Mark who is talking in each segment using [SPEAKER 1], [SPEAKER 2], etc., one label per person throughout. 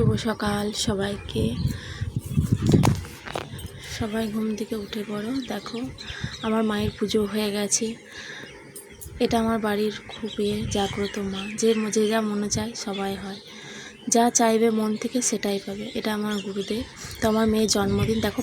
[SPEAKER 1] শুভ সকাল সবাইকে। সবাই ঘুম থেকে উঠে পড়ো। দেখো, আমার মায়ের পুজো হয়ে গেছে। এটা আমার বাড়ির খুবই জাগ্রত মা। যে যে যা মনে চায় সবাই হয়। যা চাইবে মন থেকে সেটাই পাবে। এটা আমার গুরুদেব। তো আমার মেয়ের জন্মদিন, দেখো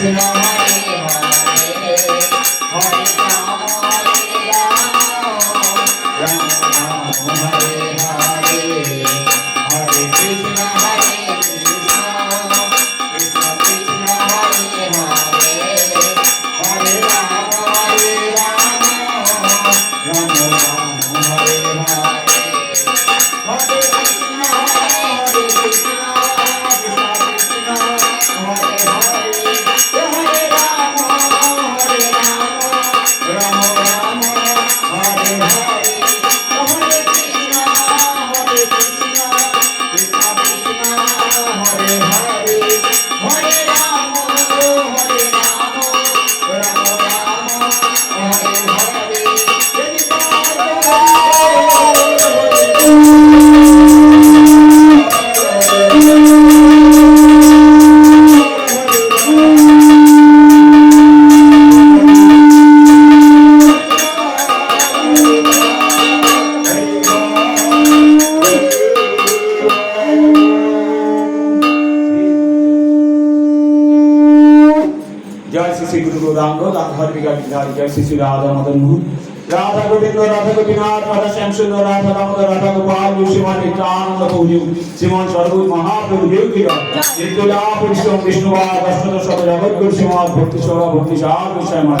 [SPEAKER 2] Krishna জয় শ্রী শ্রী গুরু গৌরাঙ্গ রাধার বিকাশ, জয় শ্রী শ্রী রাধা মদন মোহন রাধা গোবিন্দ, রাধা গোপীনাথ, রাধা শ্যাম সুন্দর রাধা দামোদর, রাধা গোপাল শ্রীমান নিত্যানন্দ প্রভু শ্রীমান সর্বুজ মহাপ্রভু দেব নিত্যলা পুষ্পম বিষ্ণুবাদ অষ্টদ শত জগৎ গুরু শ্রীমান ভক্তি সভা ভক্তি সার বিষয় মার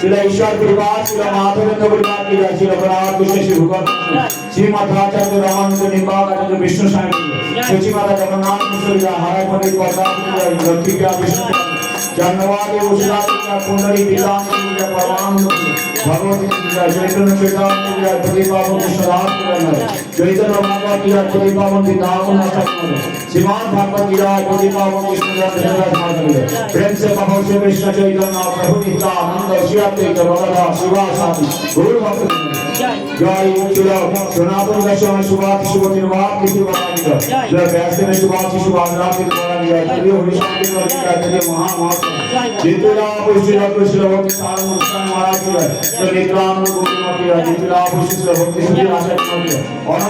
[SPEAKER 2] श्री ईश्वर परिवार श्री माधवेंद्र परिवार की जय श्री प्रहलाद कृष्ण श्री भगवान श्री मठाचार्य रामानंद निंबाग आचार्य विष्णु स्वामी श्री माता जगन्नाथ मिश्र जी हरे मंदिर प्रसाद की जय भक्ति का विष्णु धन्यवाद और का कुंडली विलास की जय परमानंद भगवती की जय चैतन्य चेतना की जय प्रदीप बाबू की श्राद्ध की जय চৈতন্য ভাগবতীরা চৈ পাবন্তি কামনা সকল শ্রীমান ভাগবতীরা পতি পাবন্তি সুন্দর সুন্দর ভাগবতীর প্রেম সে পাবো শ্রী কৃষ্ণ চৈতন্য, প্রভু নিত্যানন্দ শ্রীয়াত্রিক বলদা শিবা সাথী গুরু ভক্ত। জয় উচ্চুল সনাতন দর্শন, সুভাষ শুভ নির্বাক কিছু বলাঙ্গ জয় ব্যাসদেব সুভাষ শুভ আগ্রাম কিছু বলাঙ্গ প্রিয় হরিশান্তি নদিকাতে মহামহাত্ম জিতুলা পুষ্টিলা কৃষ্ণ ভক্তি সার মুসকান মহারাজ জয় নিত্যানন্দ গোপী মতি জিতুলা পুষ্টিলা ভক্তি সুধীর আচার্য অনন্ত